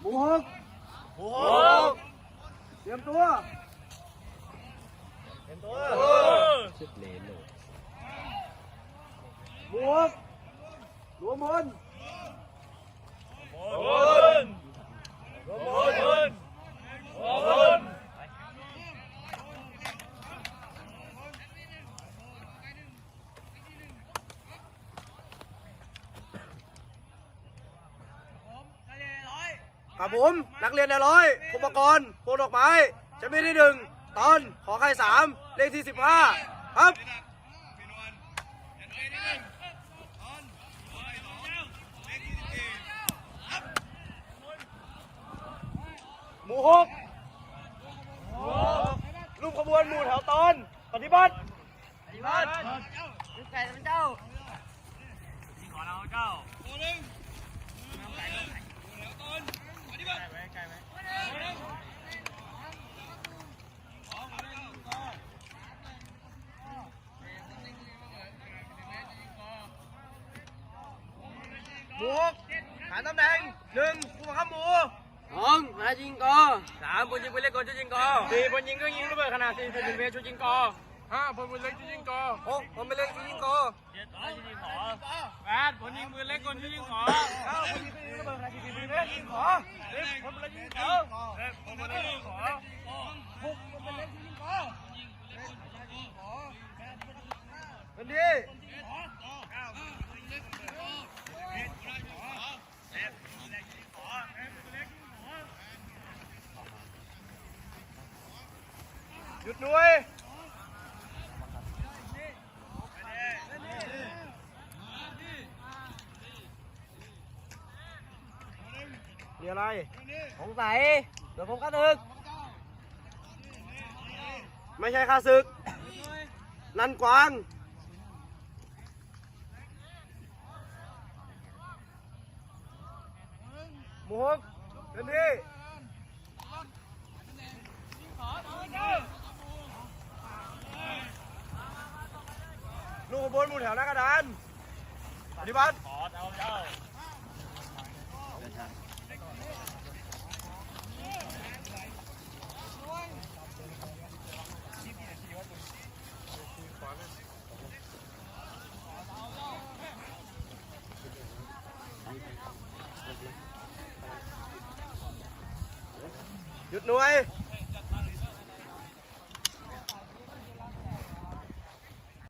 หมูหกโอ้เตรียมตัวเป็นตัวชุดเลนโลดหมูหกรวมพลบนบนบน ครับผมนักเรียนในร้อยอุปกรณ์โพดอกไม้จะมีที่หนึ่งตอนขอไข่สามเลขที่สิบห้าครับหมู่หกรูปขบวนหมู่แถวตอนปฏิบัติปฏิบัติ ไก่เป็นเจ้า ขอเราเจ้า หมู่หกฐานตำแหน่งหนึ่งผู้บังคับหมู่สองมายิงกอสามคนยิงปืนเล็กคนชุดยิงกอสี่คนยิงเครื่องยิงระเบิดขนาด40เซนติเมตรชุดยิงกอห้าคนมือเล็กจะยิงกอหกคนเป็นเล็กชุดยิงกอเจ็ดคนยิงขอแปดคนยิงมือเล็กคนยิงขอเก้าคนยิงเครื่องยิงระเบิดขนาด40เซนติเมตรยิงขอสิบคนเป็นเล็กยิงขอเจ็ดคนมือเล็กยิงขอหกคนเป็นเล็กชุดยิงกอเป็นดี หยุดหน่วยมีอะไรสงสัยเดี๋ยวผมก็ถึกไม่ใช่ข้าศึก นันกวางหมูฮกเต็มที่ลูกข บนหมู่แถวหน้ากระดานปฏิบัติหยุดหน่วย